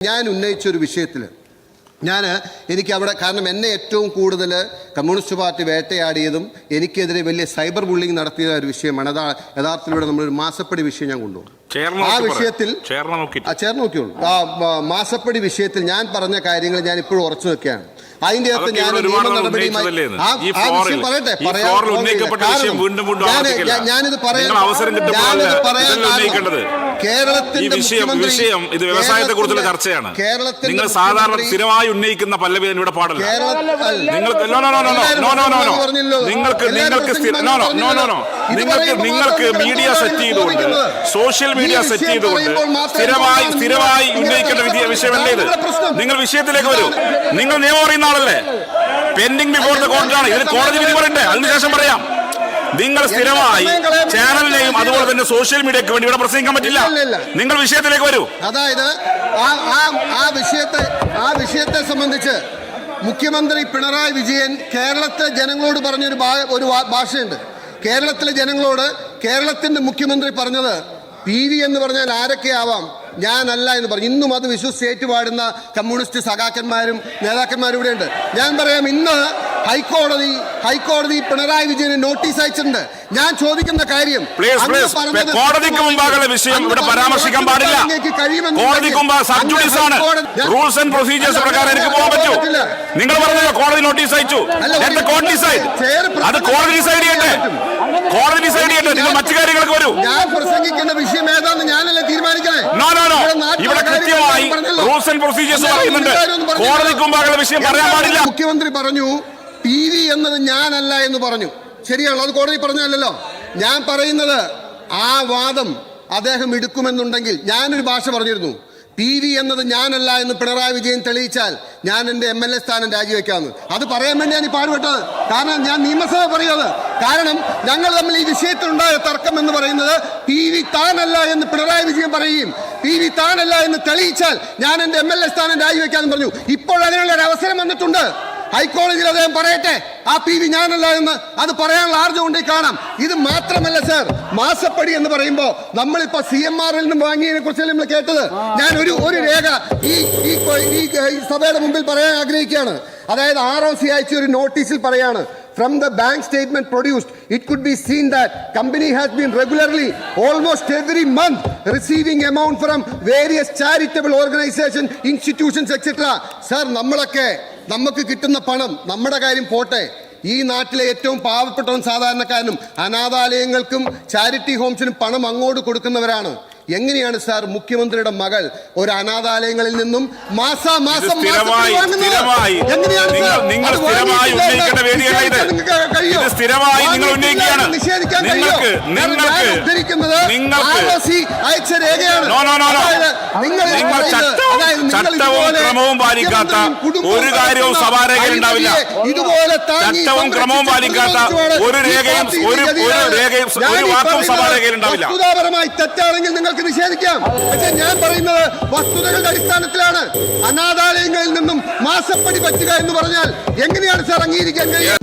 ഞാൻ ഉന്നയിച്ച ഒരു വിഷയത്തിൽ ഞാൻ എനിക്ക് അവിടെ കാരണം എന്നെ ഏറ്റവും കൂടുതൽ കമ്മ്യൂണിസ്റ്റ് പാർട്ടി വേട്ടയാടിയതും എനിക്കെതിരെ വലിയ സൈബർ ബുള്ളിങ് നടത്തിയ ഒരു വിഷയമാണ്. അതാ യഥാർത്ഥത്തിലൂടെ നമ്മളൊരു മാസപ്പടി വിഷയം ഞാൻ കൊണ്ടുപോകും. ആ വിഷയത്തിൽ ചേർന്ന് നോക്കിയുള്ളൂ ആ ചേർന്ന് നോക്കിയോളൂ ആ മാസപ്പടി വിഷയത്തിൽ ഞാൻ പറഞ്ഞ കാര്യങ്ങൾ ഞാൻ ഇപ്പോഴും ഉറച്ചു നിൽക്കുകയാണ്. അതിന്റെ അകത്ത് ഞാൻ നിയമ നടപടിയുമായി ആ വിഷയം പറയട്ടെ. പറയാൻ ഞാനിത് പറയാൻ ഞാനിത് പറയാൻ കാരണം ഈ കേരളത്തിന്റെ വിഷയം വിഷയം ഇത് വ്യവസായത്തെ കുറിച്ചുള്ള ചർച്ചയാണ്. കേരളത്തിന്റെ നിങ്ങൾ സാധാരണ സ്ഥിരമായി ഉന്നയിക്കുന്ന പല്ലവി ഇവിടെ പാടില്ല. നിങ്ങൾക്ക് no no no no no no no no നിങ്ങൾക്ക് നിങ്ങൾക്ക് no no no no no നിങ്ങൾക്ക് നിങ്ങൾക്ക് മീഡിയ സെറ്റ് ചെയ്തുകൊണ്ട് സോഷ്യൽ മീഡിയ സെറ്റ് ചെയ്തുകൊണ്ട് സ്ഥിരമായി സ്ഥിരമായി ഉന്നയിക്കേണ്ട വിധി വിഷയമല്ലേ ഇത് നിങ്ങൾ വിഷയത്തിലേക്ക് വരൂ. നിങ്ങൾ നിയമം അറിയുന്ന ആളല്ലേ? പെൻഡിംഗ് ബിഫോർ ദ കോടതിയാണ് ഇതിന് കോടതി വിധി പറയണ്ടേ? അതിനുശേഷം പറയാം. നിങ്ങൾ സ്ഥിരമായി ചാനലിനെയും അതുപോലെ തന്നെ സോഷ്യൽ മീഡിയക്ക് വേണ്ടി ഇവിടെ പ്രസംഗിക്കാൻ പറ്റില്ല. നിങ്ങൾ വിഷയത്തിലേക്ക് വരൂ. അതായത് ആ വിഷയത്തെ ആ വിഷയത്തെ സംബന്ധിച്ച് മുഖ്യമന്ത്രി പിണറായി വിജയൻ കേരളത്തിലെ ജനങ്ങളോട് പറഞ്ഞൊരു ഒരു ഭാഷയുണ്ട്. കേരളത്തിലെ ജനങ്ങളോട് കേരളത്തിന്റെ മുഖ്യമന്ത്രി പറഞ്ഞത് പി വി എന്ന് പറഞ്ഞാൽ ആരൊക്കെയാവാം ഞാനല്ല എന്ന് പറഞ്ഞു. ഇന്നും അത് വിശ്വസിച്ച് ഏറ്റുപാടുന്ന കമ്മ്യൂണിസ്റ്റ് സഖാക്കന്മാരും നേതാക്കന്മാരും ഇവിടെയുണ്ട്. ഞാൻ പറയാം ഇന്ന് ഹൈക്കോടതി ഹൈക്കോടതി പിണറായി വിജയന് നോട്ടീസ് അയച്ചിട്ടുണ്ട്. ഞാൻ ചോദിക്കുന്ന കാര്യം കോടതിക്ക് മുമ്പാകുള്ള വിഷയം ഇവിടെ പരാമർശിക്കാൻ പാടില്ല. കോടതിക്ക് മുമ്പ് സബ് ജുഡീസ് ആണ്. റൂൾസ് ആൻഡ് പ്രൊസീജിയേഴ്സ് പ്രകാരം എനിക്ക് പോകാൻ പറ്റൂ. നിങ്ങൾ പറഞ്ഞല്ലോ കോടതി നോട്ടീസ് അയച്ചു. കോടതി സൈഡ് അത് കോടതി ഡിസൈഡ് ചെയ്യട്ടെ. കോടതി ഡിസൈഡ് ചെയ്യട്ടെ. നിങ്ങൾ മറ്റു കാര്യങ്ങൾക്ക് വരൂ. ഞാൻ പ്രസംഗിക്കേണ്ട വിഷയം ഏതാന്ന് ഞാനല്ലേ തീരുമാനിക്കണേ? നോ നോ നോ ഇവിടെ കൃത്യമായി റൂൾസ് ആൻഡ് പ്രൊസീജിയേഴ്സ് പറയുന്നുണ്ട്. കോടതിക്ക് മുമ്പാകുള്ള വിഷയം പറയാൻ പാടില്ല. മുഖ്യമന്ത്രി പറഞ്ഞു പി വി എന്നത് ഞാനല്ല എന്ന് പറഞ്ഞു. ശരിയാണോ? അത് കോടതി പറഞ്ഞല്ലോ ഞാൻ പറയുന്നത് ആ വാദം അദ്ദേഹം എടുക്കുമെന്നുണ്ടെങ്കിൽ ഞാനൊരു ഭാഷ പറഞ്ഞിരുന്നു. പി വി എന്നത് ഞാനല്ല എന്ന് പിണറായി വിജയൻ തെളിയിച്ചാൽ ഞാൻ എന്റെ എം എൽ എ സ്ഥാനം രാജിവെക്കാമെന്ന്. അത് പറയാൻ വേണ്ടിയാണ് ഈ പാടുപെട്ടത്. കാരണം ഞാൻ നിയമസഭ പറയുന്നത്. കാരണം ഞങ്ങൾ തമ്മിൽ ഈ വിഷയത്തിലുണ്ടായ തർക്കം എന്ന് പറയുന്നത് പി വി താനല്ല എന്ന് പിണറായി വിജയൻ പറയുകയും പി വി താനല്ല എന്ന് തെളിയിച്ചാൽ ഞാൻ എന്റെ എം എൽ എ സ്ഥാനം രാജിവെക്കാമെന്ന് പറഞ്ഞു. ഇപ്പോൾ അതിനുള്ള ഒരു അവസരം വന്നിട്ടുണ്ട്. ഹൈക്കോടതിയിൽ അദ്ദേഹം പറയട്ടെ ആ പി വി ഞാനല്ല എന്ന് അത് പറയാനുള്ള ആർജം ഉണ്ടെങ്കിൽ കാണാം. ഇത് മാത്രമല്ല സർ മാസപ്പടി എന്ന് പറയുമ്പോൾ നമ്മളിപ്പോ സി എം ആറിൽ നിന്ന് വാങ്ങിയതിനെ കുറിച്ചല്ലേ നമ്മൾ കേട്ടത്? ഞാൻ ഒരു ഒരു രേഖ ഈ ഈ സഭയുടെ മുമ്പിൽ പറയാൻ ആഗ്രഹിക്കുകയാണ്. അതായത് ആർ ഒ സി അയച്ച ഒരു നോട്ടീസിൽ പറയാണ് From the bank statement produced, it could be seen that company has been regularly, almost every month, receiving amount from various charitable organization, institutions, etc. Sir നമ്മളൊക്കെ നമുക്ക് കിട്ടുന്ന പണം നമ്മുടെ കാര്യം പോട്ടെ. ഈ നാട്ടിലെ ഏറ്റവും പാവപ്പെട്ടവൻ സാധാരണക്കാരനും അനാഥാലയങ്ങൾക്കും ചാരിറ്റി ഹോംസിനും പണം അങ്ങോട്ട് കൊടുക്കുന്നവരാണ്. എങ്ങനെയാണ് സാർ മുഖ്യമന്ത്രിയുടെ മകൾ ഒരു അനാഥാലയങ്ങളിൽ നിന്നും മാസാമാസം ഉദ്ധരിക്കുന്നത് അയച്ച രേഖയാണ്. നിങ്ങൾ ചട്ടവും- പാലിക്കാത്ത ഒരു കാര്യവും സഭാരേഖയിൽ ഉണ്ടാവില്ല. ഇതുപോലെ ചട്ടവും ക്രമവും പാലിക്കാത്ത ഒരു രേഖയും ഒരു- രേഖയും ഒരു വാക്കും സഭാരേഖയിൽ ഉണ്ടാവില്ല. തെറ്റാണെങ്കിൽ നിങ്ങൾക്ക് നിഷേധിക്കാം. പക്ഷെ ഞാൻ പറയുന്നത് വസ്തുതകളുടെ അടിസ്ഥാനത്തിലാണ്. അനാഥാലയങ്ങളിൽ നിന്നും മാസപ്പടി പറ്റുക എന്ന് പറഞ്ഞാൽ എങ്ങനെയാണ് സാർ അംഗീകരിക്കാൻ കഴിയുക?